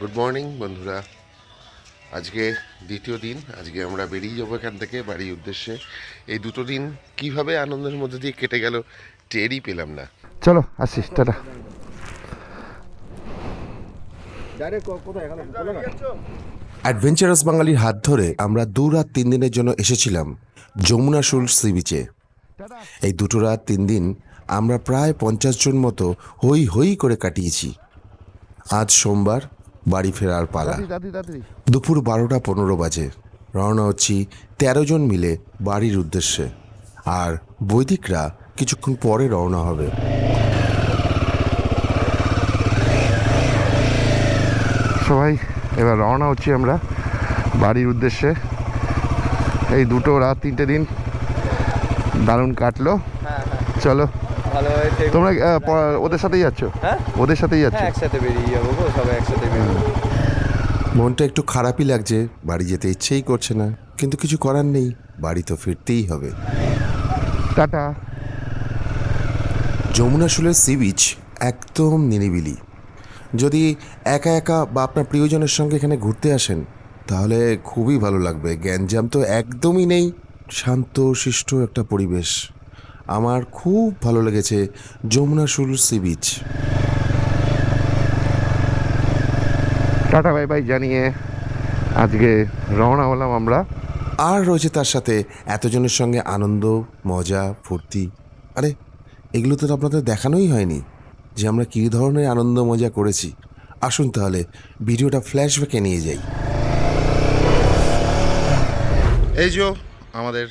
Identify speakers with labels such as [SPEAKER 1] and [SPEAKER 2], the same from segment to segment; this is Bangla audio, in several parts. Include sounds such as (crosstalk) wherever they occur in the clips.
[SPEAKER 1] গুড মর্নিং বন্ধুরা। আজকে দ্বিতীয় দিন আজকে আমরা বেরিয়ে যাব এখান থেকে বাড়ির উদ্দেশ্যে। এই দুটো দিন কীভাবে আনন্দের মধ্যে দিয়ে কেটে গেল টেরই পেলাম না।
[SPEAKER 2] চলো আসি টাটা।
[SPEAKER 3] অ্যাডভেঞ্চারাস বাঙালির হাত ধরে আমরা দু রাত তিন দিনের জন্য এসেছিলাম যমুনা শুল সি বিচে। এই দুটো রাত তিন দিন আমরা প্রায় পঞ্চাশ জন মতো হই হই করে কাটিয়েছি। আজ সোমবার বাড়ি ফেরার পালা। দুপুর বারোটা পনেরো বাজে। রওনা হচ্ছি তেরো জন মিলে বাড়ির উদ্দেশ্যে। আর বৈদিকরা কিছুক্ষণ পরে রওনা হবে।
[SPEAKER 2] সবাই এবার রওনা হচ্ছি আমরা বাড়ির উদ্দেশ্যে। এই দুটো রাত তিনটে দিন দারুণ কাটলো। চলো।
[SPEAKER 4] ভালো হয়েছে
[SPEAKER 2] তোমরা ওদের সাথেই যাচ্ছ?
[SPEAKER 4] হ্যাঁ?
[SPEAKER 2] ওদের সাথেই যাচ্ছ?
[SPEAKER 4] হ্যাঁ একসাথে বেরিয়ে যাব গো সবাই একসাথে বেরিয়ে
[SPEAKER 3] মনটা একটু খারাপই লাগছে বাড়ি যেতে ইচ্ছেই করছে না কিন্তু কিছু করার নেই বাড়ি তো ফিরতেই হবে।
[SPEAKER 2] টাটা।
[SPEAKER 3] যমুনা শুলের সি বিচ একদম নিরিবিলি। যদি একা একা বা আপনার প্রিয়জনের সঙ্গে এখানে ঘুরতে আসেন তাহলে খুবই ভালো লাগবে গ্যাঞ্জাম তো একদমই নেই শান্ত শিষ্ট একটা পরিবেশ। আমার খুব ভালো লেগেছে Jamuna Shul sea beach.
[SPEAKER 2] Tata bye bye জানিয়ে আজকে রওনা হলাম আমরা।
[SPEAKER 3] আর রয়েছে তার সাথে এতজনের সঙ্গে আনন্দ মজা ফুর্তি। আরে এগুলো তো আপনাদের দেখানোই হয়নি যে আমরা কী ধরনের আনন্দ মজা করেছি। আসুন তাহলে ভিডিওটা ফ্ল্যাশব্যাকে নিয়ে যাই।
[SPEAKER 1] এই যে আমাদের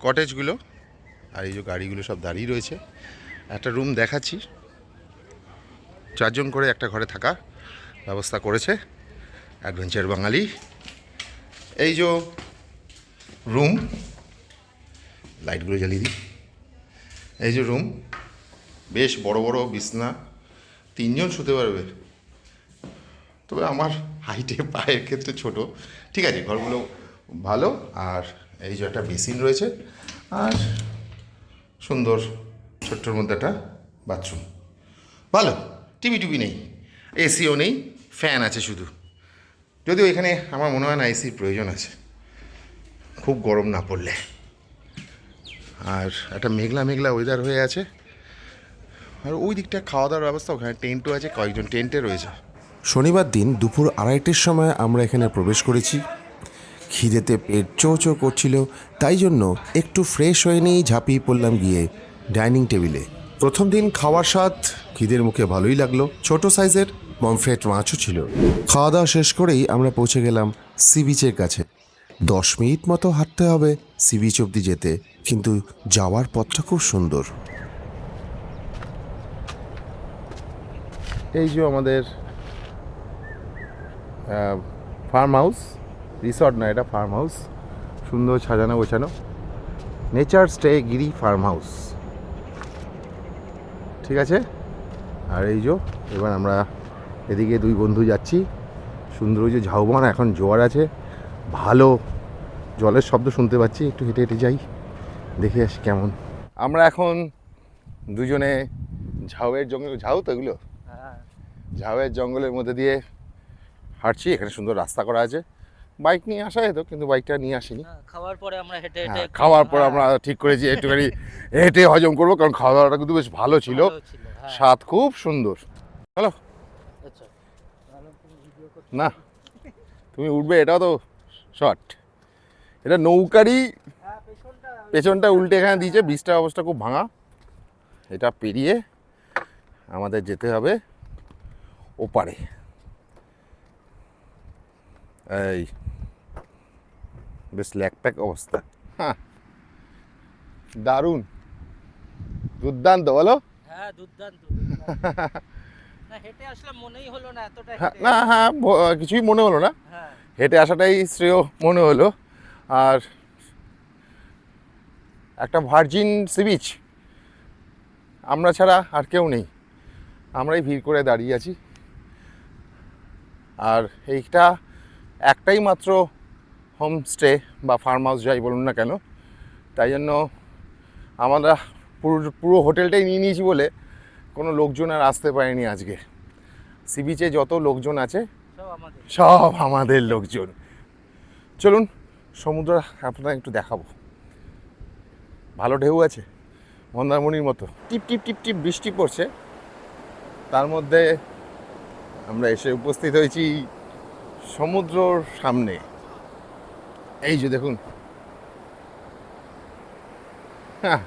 [SPEAKER 1] কটেজগুলো আর এই যে গাড়িগুলো সব দাঁড়িয়ে রয়েছে। একটা রুম দেখাচ্ছি। চারজন করে একটা ঘরে থাকা ব্যবস্থা করেছে অ্যাডভেঞ্চার বাঙালি। এই যে রুম লাইটগুলো জ্বালিয়ে দিই। এই যে রুম বেশ বড় বড় বিছনা, তিনজন শুতে পারবে। তবে আমার হাইটে পায়ের ক্ষেত্রে ছোট। ঠিক আছে, ঘরগুলো ভালো, আর এই যে একটা বেসিন রয়েছে। আর সুন্দর ছোট্টর মধ্যে একটা বাথরুম ভালো টিভি টিভি নেই এসিও নেই ফ্যান আছে শুধু। যদিও এখানে আমার মনে হয় না এসির প্রয়োজন আছে। খুব গরম না পড়লে। আর একটা মেঘলা মেঘলা ওয়েদার হয়ে আছে। আর ওই দিকটা খাওয়া দাওয়ার ব্যবস্থা, ওখানে টেন্টও আছে, কয়েকজন টেন্টে রয়েছে।
[SPEAKER 3] শনিবার দিন দুপুর আড়াইটের সময় আমরা এখানে প্রবেশ করেছি। খিদেতে পেট চো চো করছিল, তাই জন্য একটু ফ্রেশ হয়ে নিয়েই ঝাঁপিয়ে পড়লাম গিয়ে ডাইনিং টেবিলে। প্রথম দিন খাওয়ার স্বাদ খিদের মুখে ভালোই লাগল। ছোট সাইজের পমফ্রেট মাছও ছিল। খাওয়া দাওয়া শেষ করেই আমরা পৌঁছে গেলাম সি বিচের কাছে। দশ মিনিট মতো হাঁটতে হবে সি বিচ অব্দি যেতে, কিন্তু যাওয়ার পথটা খুব সুন্দর।
[SPEAKER 2] এই যে আমাদের ফার্ম হাউস রিসর্ট না এটা ফার্ম হাউস সুন্দর সাজানো গোছানো। Nature stay Giri farm house ঠিক আছে? আর এই যে এবার আমরা এদিকে দুই বন্ধু যাচ্ছি। সুন্দর যে ঝাউবন এখন জোয়ার আছে। ভালো জলের শব্দ শুনতে পাচ্ছি একটু হেঁটে হেঁটে যাই। দেখে আসি কেমন। আমরা এখন দুজনে ঝাউয়ের জঙ্গল ঝাউ তো এগুলো? ঝাউয়ের জঙ্গলের মধ্যে দিয়ে হাঁটছি এখানে সুন্দর রাস্তা করা আছে। বাইক নিয়ে আসা যেত কিন্তু বাইকটা নিয়ে আসিনি।
[SPEAKER 5] হ্যাঁ, খাওয়ার পরে আমরা হেঁটে হেঁটে
[SPEAKER 2] হ্যাঁ, খাওয়ার পর আমরা ঠিক করেছি একটুখানি হেঁটে হজম করব কারণ খাওয়া দাওয়াটা কিন্তু বেশ ভালো ছিল।
[SPEAKER 5] হ্যাঁ।
[SPEAKER 2] স্বাদ খুব সুন্দর। হ্যালো
[SPEAKER 5] আচ্ছা।
[SPEAKER 2] না তুমি উঠবে এটাও তো শর্ট। এটা নৌকারই
[SPEAKER 5] পেছনটা
[SPEAKER 2] পেছনটা উল্টে এখানে দিয়েছে বীজটার অবস্থা খুব ভাঙা। এটা পেরিয়ে আমাদের যেতে হবে ওপারে। এই। বেশ ল্যাকপ্যাক অবস্থা। হ্যাঁ দারুণ। দুর্দান্ত বলো।
[SPEAKER 5] হ্যাঁ দুর্দান্ত। না হেঁটে আসলে মনেই হলো না এতটা
[SPEAKER 2] হ্যাঁ, না হ্যাঁ কিছুই মনে হলো না।
[SPEAKER 5] হ্যাঁ।
[SPEAKER 2] হেঁটে আসাটাই শ্রেয় মনে হলো। আর একটা ভার্জিন সি বিচ। আমরা ছাড়া আর কেউ নেই। আমরাই ভিড় করে দাঁড়িয়ে আছি। আর এইটা একটাই মাত্র হোমস্টে বা ফার্ম হাউস যাই বলুন না কেন, তাই জন্য আমরা পুরো পুরো হোটেলটাই নিয়ে নিয়েছি বলে কোনো লোকজন আর আসতে পারেনি আজকে। সি বিচে যত লোকজন আছে,
[SPEAKER 5] সব আমাদের
[SPEAKER 2] লোকজন। চলুন, সমুদ্র আপনারা একটু দেখাবো। ভালো ঢেউ আছে, মন্দারমণির মতো। টিপ টিপ টিপ টিপ বৃষ্টি পড়ছে। তার মধ্যে আমরা এসে উপস্থিত হয়েছি সমুদ্রর সামনে। এই যে দেখুন। হ্যাঁ।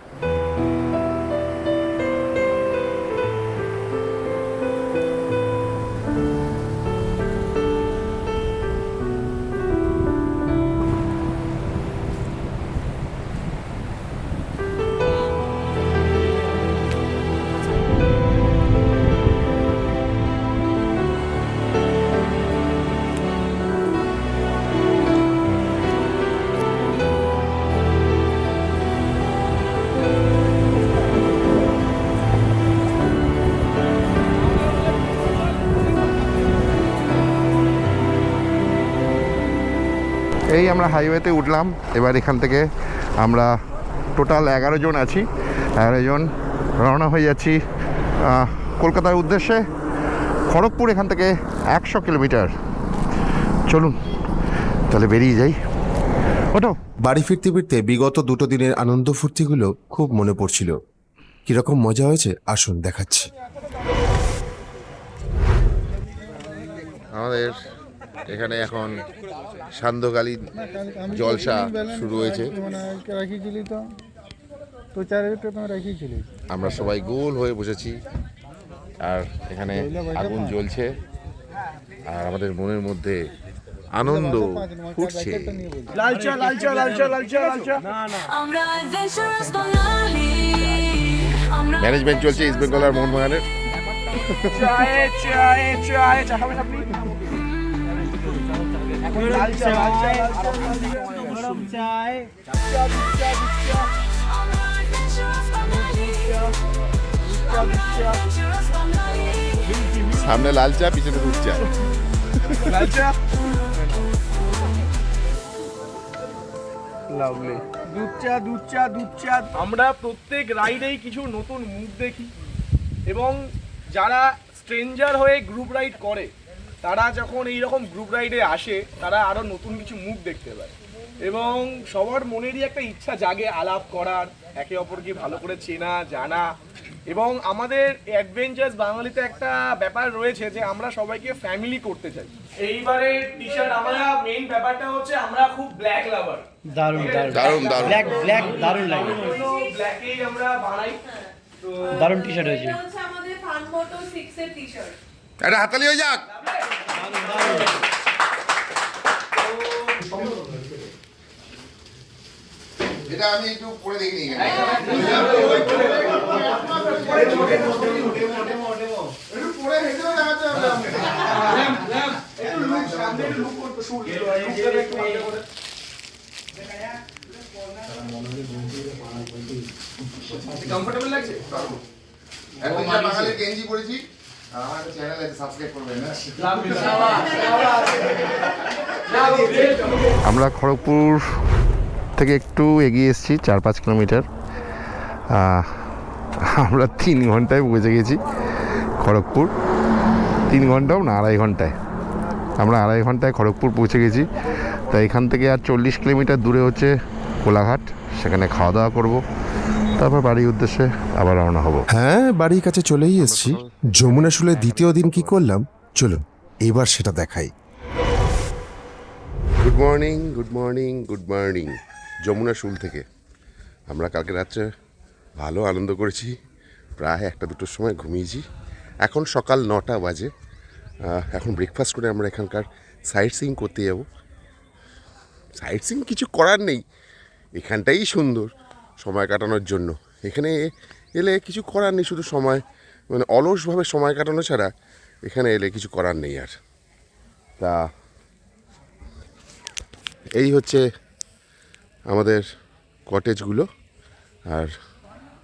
[SPEAKER 2] আমরা হাইওয়েতে উঠলাম। এবার এখান থেকে আমরা টোটাল এগারো জন আছি। এগারো জন রওনা হয়ে যাচ্ছি কলকাতার উদ্দেশ্যে। খড়গপুর এখান থেকে একশো কিলোমিটার। চলুন তাহলে বেরিয়ে যাই। ওটো
[SPEAKER 3] বাড়ি ফিরতে ফিরতে বিগত দুটো দিনের আনন্দ ফুর্তিগুলো খুব মনে পড়ছিল। কীরকম মজা হয়েছে? আসুন দেখাচ্ছি।
[SPEAKER 2] আমাদের এখানে এখন সান্ধ্যকালীন জলসা শুরু হয়েছে। আমরা সবাই গোল হয়ে বসেছি। আর এখানে আগুন জ্বলছে। আর আমাদের মনের মধ্যে আনন্দ ফুটছে। ম্যানেজমেন্ট চলছে ইস্ট বেঙ্গল আর মোহনবাগানের।
[SPEAKER 6] আমরা adventurous
[SPEAKER 2] সামনে লাল চা পিছনে দুধ চা।
[SPEAKER 7] লাভলি। দুধ চা দুধ চা দুধ চা। আমরা প্রত্যেক রাইডেই কিছু নতুন মুখ দেখি এবং যারা স্ট্রেঞ্জার হয়ে গ্রুপ রাইড করে তারা যখন এই রকম গ্রুপ রাইডে আসে তারা আরও নতুন কিছু মুখ দেখতে পায়। এবং সবার মনেরই একটা ইচ্ছা জাগে আলাপ করার একে অপরকে ভালো করে চেনা জানা। এবং আমাদের অ্যাডভেঞ্চার্স বাঙালিতে একটা ব্যাপার রয়েছে যে আমরা সবাইকে ফ্যামিলি করতে চাই। এইবারে টি শার্ট আমরা মেইন ব্যাপারটা হচ্ছে আমরা খুব ব্ল্যাক লাভার
[SPEAKER 5] দারুণ দারুণ।
[SPEAKER 2] দারুণ দারুণ।
[SPEAKER 5] ব্ল্যাক ব্ল্যাক দারুণ লাগে।
[SPEAKER 7] ব্ল্যাকেই আমরা বানাই। তো
[SPEAKER 5] দারুণ টি শার্ট হয়েছে।
[SPEAKER 8] এটা হচ্ছে আমাদের ফান মোটো সিক্স এর টি শার্ট
[SPEAKER 2] একটা হাতালি হয়ে যাক। এটা আমি একটু পরে দেখিনি
[SPEAKER 7] কমফোর্টেবল লাগছে?
[SPEAKER 2] বাঙালির গেঞ্জি পরেছি আর আমার একটা চ্যানেল আছে সাবস্ক্রাইব করবেন না। আমরা খড়গপুর থেকে একটু এগিয়ে এসেছি চার পাঁচ কিলোমিটার। আমরা তিন ঘন্টায় পৌঁছে গেছি খড়গপুর। তিন ঘন্টাও না আড়াই ঘন্টায়। আমরা আড়াই ঘন্টায় খড়গপুর পৌঁছে গেছি। তা এখান থেকে আর চল্লিশ কিলোমিটার দূরে হচ্ছে কোলাঘাট। সেখানে খাওয়া দাওয়া করব। তারপর বাড়ির উদ্দেশ্যে আবার রওনা হব।
[SPEAKER 3] হ্যাঁ বাড়ির কাছে চলেই এসেছি। যমুনা শুলে দ্বিতীয় দিন কি করলাম? চলুন এবার সেটা দেখাই।
[SPEAKER 2] Good morning good morning good morning Jamuna Shul থেকে। আমরা কালকে রাত্রে ভালো আনন্দ করেছি। প্রায় একটা দুটোর সময় ঘুমিয়েছি। এখন সকাল নটা বাজে। এখন ব্রেকফাস্ট করে আমরা এখানকার সাইট সিং করতে যাব। সাইট সিং কিছু করার নেই। এখানটাই সুন্দর। সময় কাটানোর জন্য। এখানে এলে কিছু করার নেই, শুধু সময় মানে অলসভাবে সময় কাটানো ছাড়া এখানে এলে কিছু করার নেই আর। তা এই হচ্ছে আমাদের কটেজগুলো আর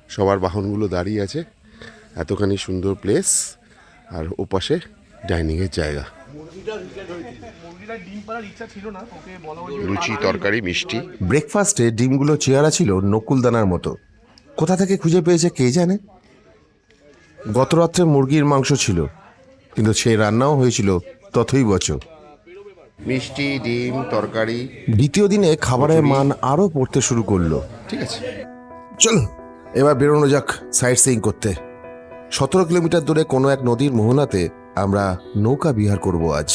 [SPEAKER 2] সবার বাহনগুলো দাঁড়িয়ে আছে। এতখানি সুন্দর প্লেস আর ওপাশে ডাইনিংয়ের জায়গা।
[SPEAKER 7] মুরগিটা ডিম পাড়ার ইচ্ছা ছিল না ওকে বলা হয়েছে
[SPEAKER 2] লুচি তরকারি মিষ্টি।
[SPEAKER 3] ব্রেকফাস্টে ডিমগুলো চেয়ারা ছিল নকুলদানার মতো। কোথা থেকে খুঁজে পেয়েছে কে জানে? গত রাত্রে মুরগির মাংস ছিল কিন্তু সেই রান্নাও হয়েছিল তথই বছর
[SPEAKER 2] মিষ্টি ডিম তরকারি।
[SPEAKER 3] দ্বিতীয় দিনে খাবারের মান আরও পড়তে শুরু করল।
[SPEAKER 2] ঠিক আছে।
[SPEAKER 3] চলুন এবার বেরোনো যাক সাইট সিইং করতে। সতেরো কিলোমিটার দূরে কোনো এক নদীর মোহনাতে আমরা নৌকা বিহার করব আজ।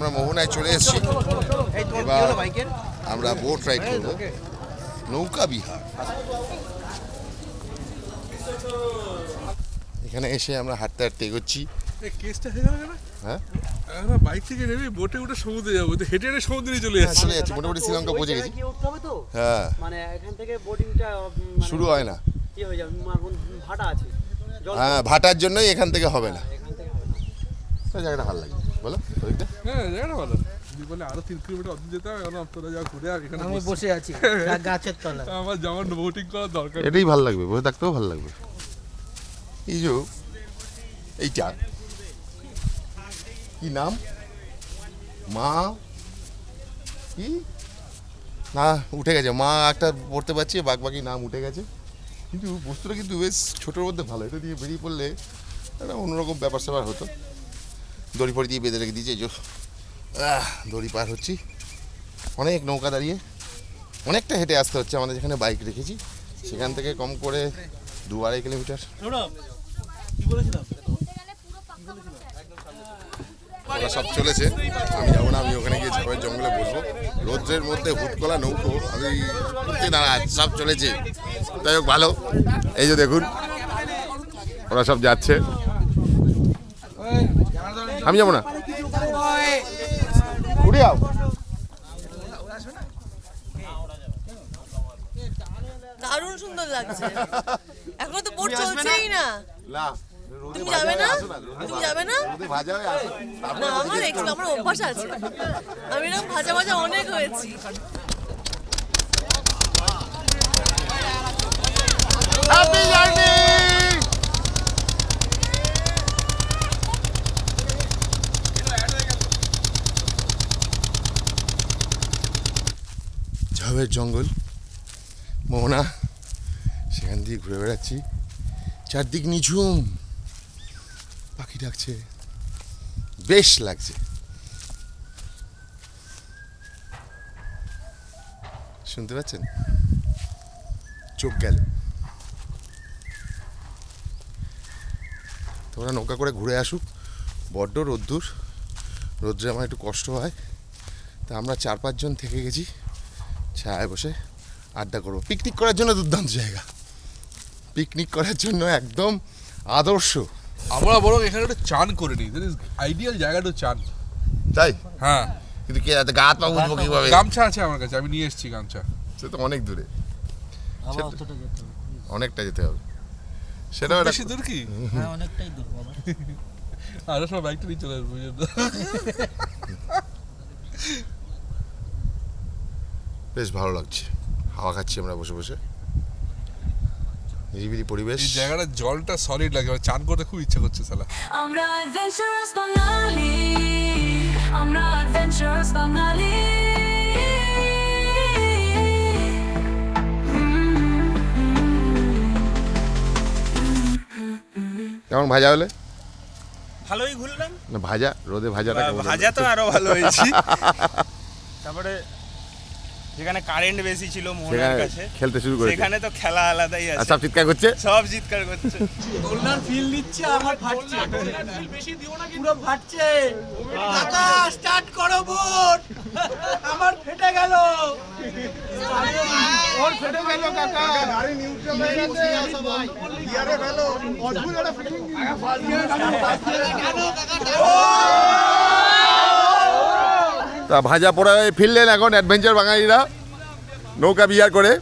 [SPEAKER 2] আমরা মোহনায় চলে এসেছি। এবার আমরা বোট রাইড করব। নৌকা বিহার। এখানে এসে আমরা হাঁটতে হাঁটতে এগোচ্ছি।
[SPEAKER 9] কেসটা হয়ে গেল
[SPEAKER 2] হ্যাঁ?
[SPEAKER 9] আমরা বাইক থেকে নেমে বোটে উঠে সমুদ্রে যাব। তো হেঁটে হেঁটে সমুদ্রে চলে
[SPEAKER 2] হ্যাঁ,
[SPEAKER 9] যাচ্ছি
[SPEAKER 2] চলে যাচ্ছি। মোটামুটি শ্রীলঙ্কা পৌঁছে গেছি। হ্যাঁ।
[SPEAKER 5] মানে এখান থেকে বোটিংটা
[SPEAKER 2] শুরু হয় না।
[SPEAKER 5] কি হয়ে যাবে? ভাটা আছে?
[SPEAKER 2] হ্যাঁ ভাটার জন্যই এখান থেকে হবে না।
[SPEAKER 5] এখান থেকে হবে না।
[SPEAKER 2] তো জায়গাটা ভালো লাগে বলো
[SPEAKER 9] হ্যাঁ জায়গাটা ভালো। যদি বলে আরও তিন কিলোমিটার অদূর যেতে হবে এখন তোরা যা ঘুরে আর এখানে
[SPEAKER 5] আমি
[SPEAKER 9] বসে।
[SPEAKER 5] আছি গাছের তলায়।
[SPEAKER 9] আমার যেমন বোটিং করার দরকার
[SPEAKER 2] এটাই ভালো লাগবে বসে থাকতেও ভালো লাগবে। এই যে এইটা। কি নাম? মা? কি? না উঠে গেছে। মা একটা পড়তে পারছি বাদ বাকি নাম উঠে গেছে। কিন্তু বস্তুটা কিন্তু বেশ ছোটোর মধ্যে ভালো। এটা দিয়ে বেরিয়ে পড়লে একটা অন্যরকম ব্যাপার স্যাপার হতো। দড়ি ফড়ি দিয়ে বেঁধে রেখে দিয়েছে এই যে দড়ি পার হচ্ছি। অনেক নৌকা দাঁড়িয়ে অনেকটা হেঁটে আসতে হচ্ছে আমাদের যেখানে বাইক রেখেছি সেখান থেকে কম করে দু আড়াই কিলোমিটার। ওরা সব চলেছে আমি যাব না আমি ওখানে গিয়ে ঝাপের জঙ্গলে বসবো। রৌদ্রের মধ্যে হুটকলা নৌকো আমি উঠতে নারাজ সব চলেছে। যাই হোক ভালো। এই যে দেখুন ওরা সব যাচ্ছে। আমি যাব না। উঠে যাও
[SPEAKER 8] দারুণ সুন্দর লাগছে। (laughs) এখনও তো বোট চলছেই না?
[SPEAKER 2] না।
[SPEAKER 8] তুমি যাবে না? তুমি যাবে না?
[SPEAKER 2] রোদে ভাজা আসো।
[SPEAKER 8] না আমার এক্স আমার অভ্যাস আছে। আমি এরকম ভাজা ভাজা অনেক হয়েছি।
[SPEAKER 2] হ্যাপি জার্নি ঝাবের জঙ্গল। মোহনা, সেখান দিয়ে ঘুরে বেড়াচ্ছি। চারদিক নিঝুম। পাখি ডাকছে। বেশ লাগছে। শুনতে পাচ্ছেন? চোখ গেল। তোমরা নৌকা করে ঘুরে আসুক। বড্ড রোদ্দুর। রোদ্রে আমার একটু কষ্ট হয়। তা আমরা চার পাঁচজন থেকে গেছি। ছায়ায় বসে আড্ডা করব। পিকনিক করার জন্য দুর্দান্ত জায়গা। পিকনিক করার জন্য একদম আদর্শ।
[SPEAKER 9] আমরা বরং এখানে একটা চান করে নিই। দ্যাট ইজ আইডিয়াল জায়গাটা চান।
[SPEAKER 2] তাই?
[SPEAKER 9] হ্যাঁ।
[SPEAKER 2] কিন্তু কে গা হাত পা বুঝব কীভাবে?
[SPEAKER 9] গামছা আছে আমার কাছে আমি নিয়ে এসেছি গামছা।
[SPEAKER 2] সে তো অনেক দূরে।
[SPEAKER 5] আবার যেতে হবে
[SPEAKER 2] অনেকটা যেতে হবে। সেটাও একটা
[SPEAKER 9] বেশি দূর কি?
[SPEAKER 5] হ্যাঁ অনেকটাই দূর বাবা।
[SPEAKER 9] আরও সব বাইকটা নিয়ে চলে আসব? (laughs)
[SPEAKER 2] বেশ ভালো লাগছে। হাওয়া খাচ্ছি আমরা বসে বসে। নিরিবিলি পরিবেশ।
[SPEAKER 9] এই জায়গাটা জলটা সলিড লাগে আমার চান করতে খুব ইচ্ছা করছে সালা
[SPEAKER 6] আমরা adventurous বাঙালি আমরা adventurous বাঙালি।
[SPEAKER 2] কেমন ভাজা হলে?
[SPEAKER 10] ভালোই ঘুরলাম।
[SPEAKER 2] না ভাজা রোদে ভাজাটা
[SPEAKER 10] ভাজা তো আরও ভালো হয়েছি। (laughs) তারপরে যেখানে কারেন্ট বেশি ছিল মোহনার কাছে
[SPEAKER 2] খেলতে শুরু করেছে।
[SPEAKER 10] সেখানে তো খেলা আলাদাই আছে।
[SPEAKER 2] সব চিৎকার করছে?
[SPEAKER 10] সব চিৎকার করছে।
[SPEAKER 5] দোলনার ফিল দিচ্ছে আমার ফাটছে। পুরো ফাটছে। কাকা স্টার্ট করো বোট আমার ফেটে গেল।
[SPEAKER 11] ওর ফেটে গেল কাকা। গাড়ি নিউট্রাল হয়ে গেছে সবাই গিয়ারে গেল অদ্ভুত একটা ফিলিং।
[SPEAKER 2] তা ভাজা পোড়া ফিরলেন এখন অ্যাডভেঞ্চার বাঙালিরা। নৌকা বিহার করে।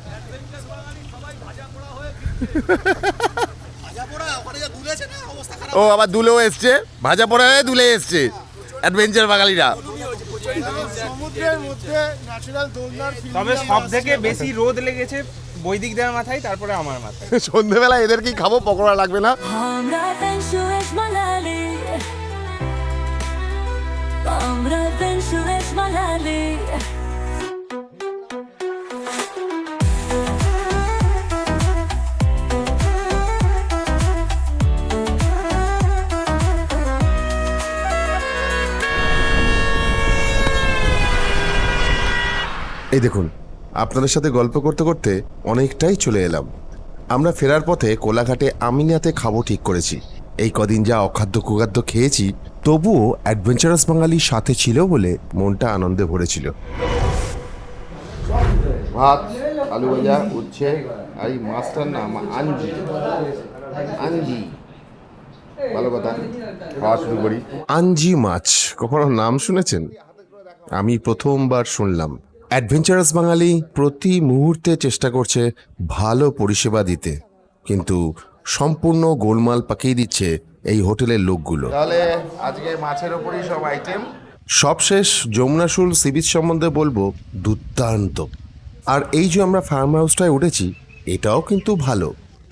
[SPEAKER 2] ও আবার দুলেও এসছে। ভাজা পোড়া দুলে এসছে অ্যাডভেঞ্চার বাঙালিরা।
[SPEAKER 10] তবে সব থেকে বেশি রোদ লেগেছে বৈদিক দেওয়ার মাথায় তারপরে আমার মাথায়।
[SPEAKER 2] সন্ধেবেলা এদের কি খাব পকোড়া লাগবে না?
[SPEAKER 3] এই দেখুন, আপনাদের সাথে গল্প করতে করতে অনেকটাই চলে এলাম। আমরা ফেরার পথে কোলাঘাটে আমিনিয়াতে খাব ঠিক করেছি। এই কদিন যা অখাদ্য কুখাদ্য খেয়েছি তবুও অ্যাডভেঞ্চারাস বাঙালি সাথে ছিল বলে মনটা আনন্দে ভরেছিল।
[SPEAKER 2] ভাত আলু ভাজা উচ্ছে আর এই মাছটার নাম আঞ্জি আঞ্জি ভালো কথা। খাওয়া শুরু করি।
[SPEAKER 3] আঞ্জি মাছ কখনো নাম শুনেছেন? আমি প্রথমবার শুনলাম। অ্যাডভেঞ্চারাস বাঙালি প্রতি মুহূর্তে চেষ্টা করছে ভালো পরিষেবা দিতে কিন্তু সম্পূর্ণ গোলমাল পাকিয়ে দিচ্ছে এই হোটেলের লোকগুলো।
[SPEAKER 2] তাহলে আজকে মাছের ওপরই সব আইটেম
[SPEAKER 3] সবশেষ যমুনাশুল সি বিচ সম্বন্ধে বলব দুর্দান্ত। আর এই যে আমরা ফার্ম হাউসটায় উঠেছি এটাও কিন্তু ভালো।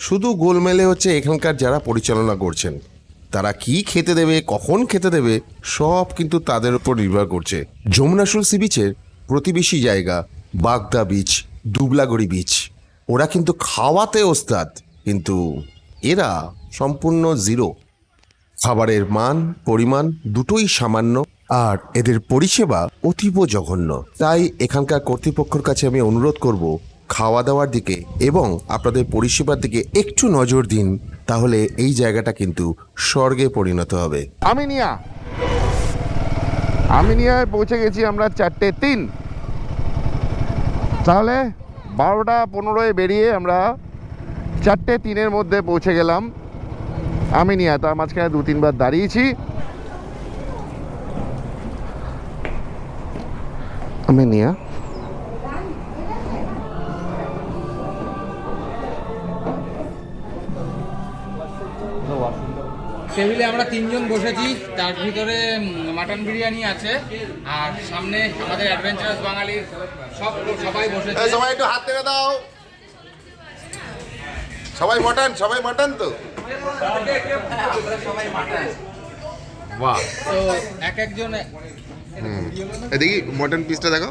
[SPEAKER 3] শুধু গোলমেলে হচ্ছে এখানকার যারা পরিচালনা করছেন তারা কি খেতে দেবে কখন খেতে দেবে সব কিন্তু তাদের উপর নির্ভর করছে। যমুনাশুল সি বিচের প্রতিবেশী জায়গা বাগদা বিচ দুবলাগড়ি বিচ। ওরা কিন্তু খাওয়াতে ওস্তাদ কিন্তু এরা সম্পূর্ণ জিরো খাবারের মান, পরিমাণ দুটোই সামান্য আর এদের পরিষেবা অতীব জঘন্য। তাই এখানকার কর্তৃপক্ষের কাছে আমি অনুরোধ করব খাওয়া দাওয়ার দিকে এবং আপনাদের পরিষেবার দিকে একটু নজর দিন, তাহলে এই জায়গাটা কিন্তু স্বর্গে পরিণত হবে।
[SPEAKER 2] আমিনিয়া আমিনিয়ায় পৌঁছে গেছি আমরা চারটে তিন। তাহলে বারোটা পনেরোয় বেরিয়ে আমরা চারটে তিনের মধ্যে পৌঁছে গেলাম। আমিনিয়া তার মাঝখানে দু তিনবার দাঁড়িয়েছি। আমি আমিনিয়া
[SPEAKER 10] টেবিলে আমরা তিনজন বসেছি তার ভিতরে মাটন বিরিয়ানি আছে আর সামনে আমাদের অ্যাডভেঞ্চারাস বাঙালির সব সবাই বসেছে।
[SPEAKER 2] সবাই একটু হাত দাও। সবাই মটন সবাই মটন তো? বাহ।
[SPEAKER 10] তো এক একজন
[SPEAKER 2] দেখি মটন পিসটা দেখো।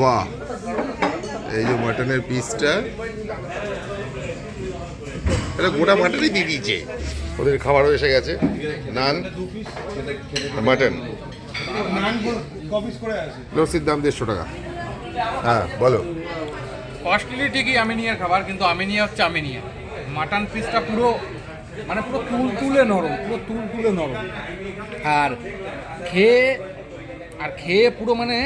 [SPEAKER 2] বাহ। এই যে মটনের পিসটা এটা গোটা মাটনই দিয়ে দিয়েছে। ওদের খাবারও এসে গেছে। নান। মাটন। লস্যির দাম দেড়শো টাকা। হ্যাঁ বলো।
[SPEAKER 10] কস্টলি ঠিকই আমিনিয়ার খাবার কিন্তু আমিনিয়া হচ্ছে আমিনিয়া। মাটন পিসটা পুরো মানে পুরো তুল তুলে নরম পুরো তুল তুলে নরম। আর খেয়ে আর খেয়ে পুরো মানে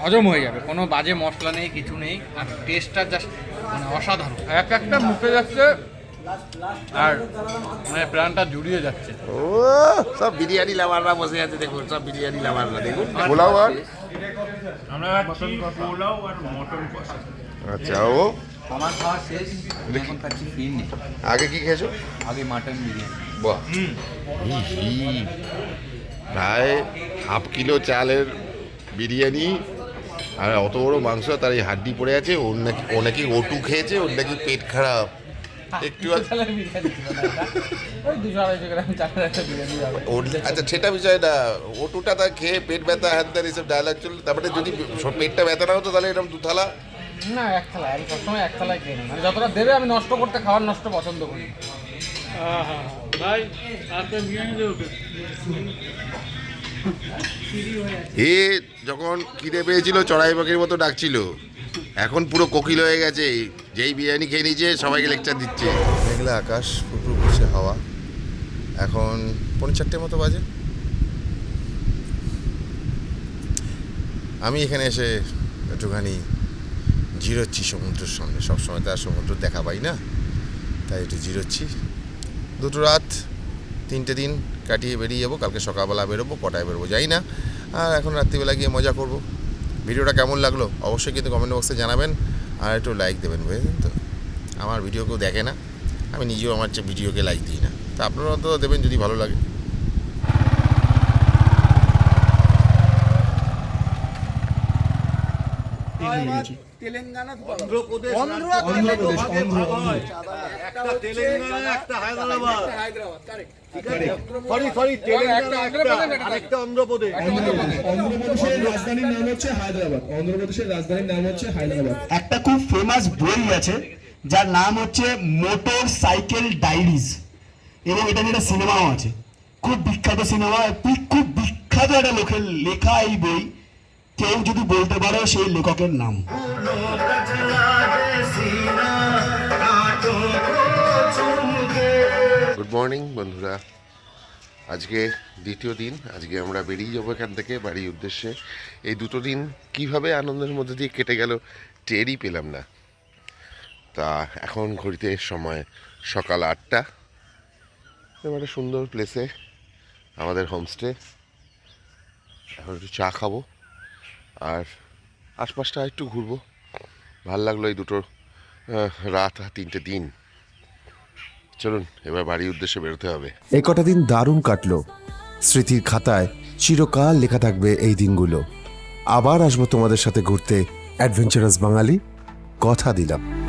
[SPEAKER 10] হজম হয়ে যাবে। কোনো বাজে মশলা নেই কিছু নেই। আর টেস্টটা জাস্ট মানে অসাধারণ। এক একটা মুখে যাচ্ছে আর মানে প্রাণটা জুড়িয়ে যাচ্ছে।
[SPEAKER 2] ও সব বিরিয়ানি লাভাররা বসে আছে দেখুন সব বিরিয়ানি লাভাররা দেখুন। পোলাও আর?
[SPEAKER 10] আমরা পোলাও আর মটন কষা।
[SPEAKER 2] আচ্ছা ও?
[SPEAKER 4] আমার খাওয়া শেষ এখন খাচ্ছি ফিরনি
[SPEAKER 2] আগে কি খেয়েছো?
[SPEAKER 4] আগে মাটন বিরিয়ানি।
[SPEAKER 2] বাহ। প্রায় হাফ কিলো চালের বিরিয়ানি আর অত বড় মাংস তার এই হাড্ডি পড়ে আছে ওর নাকি ও নাকি ওটু খেয়েছে ওর নাকি পেট খারাপ। একটু আচ্ছা সেটা বিষয় না ওটুটা তার খেয়ে পেট ব্যথা হ্যান ত্যান এইসব ডায়লগ চলল তারপরে যদি সব পেটটা ব্যথা না হতো তাহলে এরকম দুথালা
[SPEAKER 10] না এক থালা আমি সবসময় এক থালায় খেয়ে নিই। মানে যতটা দেবে আমি নষ্ট করতে খাবার নষ্ট পছন্দ করি।
[SPEAKER 2] এ যখন খিদে পেয়েছিল চড়াই পাখির মতো ডাকছিল। এখন পুরো কোকিল হয়ে গেছে। যেই বিরিয়ানি খেয়ে নিয়েছে, সবাইকে লেকচার দিচ্ছে। মেঘলা আকাশ ফুরফুর করছে হাওয়া। এখন পৌনে চারটের মতো বাজে। আমি এখানে এসে একটুখানি জিরোচ্ছি সমুদ্রের সামনে সবসময় তো আর সমুদ্র দেখা পাই না, তাই একটু জিরোচ্ছি। দুটো রাত,
[SPEAKER 1] তিনটে দিন কাটিয়ে বেরিয়ে যাব। কালকে সকালবেলা বেরোবো, কটায় বেরোবো যাই না। আর এখন রাত্রিবেলা গিয়ে মজা করব। ভিডিওটা কেমন লাগল অবশ্যই কিন্তু কমেন্ট বক্সে জানাবেন আর একটু লাইক দেবেন বুঝলেন তো? আমার ভিডিও কেউ দেখে না আমি নিজেও আমার যে ভিডিওকে লাইক দিই না। তা আপনারা তো দেবেন যদি ভালো লাগে।
[SPEAKER 5] তেলেঙ্গানা
[SPEAKER 10] অন্ধ্রপ্রদেশ
[SPEAKER 5] অন্ধ্রপ্রদেশ
[SPEAKER 10] একটা তেলেঙ্গানা একটা Hyderabad.
[SPEAKER 5] Hyderabad correct
[SPEAKER 10] sorry sorry Telangana একটা অন্ধ্রপ্রদেশ
[SPEAKER 12] অন্ধ্রপ্রদেশের রাজধানীর নাম হচ্ছে হায়দ্রাবাদ। অন্ধ্রপ্রদেশের রাজধানীর নাম হচ্ছে হায়দ্রাবাদ।
[SPEAKER 5] একটা খুব ফেমাস বই আছে যার নাম হচ্ছে মোটর সাইকেল ডায়েরিজ। এবং এটা নিয়ে একটা সিনেমাও আছে। খুব বিখ্যাত সিনেমা খুব বিখ্যাত একটা লোকের লেখা এই বই। কেউ যদি বলতে পারো সেই লেখকের নাম।
[SPEAKER 1] গুড মর্নিং বন্ধুরা। আজকে দ্বিতীয় দিন, আজকে আমরা বেরিয়ে যাব এখান থেকে বাড়ির উদ্দেশ্যে। এই দুটো দিন কীভাবে আনন্দের মধ্যে দিয়ে কেটে গেল টেরই পেলাম না। তা এখন ঘড়িতে সময় সকাল আটটা। একটা সুন্দর প্লেসে আমাদের হোমস্টে এখন একটু চা খাব। আর আশপাশটা একটু ঘুরবো। ভালো লাগল এই দুটোর রাত তিনটে দিন। চলুন, এবার বাড়ির উদ্দেশ্যে বেরোতে হবে।
[SPEAKER 3] এই কটা দিন দারুণ কাটলো। স্মৃতির খাতায় চিরকাল লেখা থাকবে এই দিনগুলো। আবার আসব তোমাদের সাথে ঘুরতে, অ্যাডভেঞ্চারাস বাঙালি, কথা দিলাম।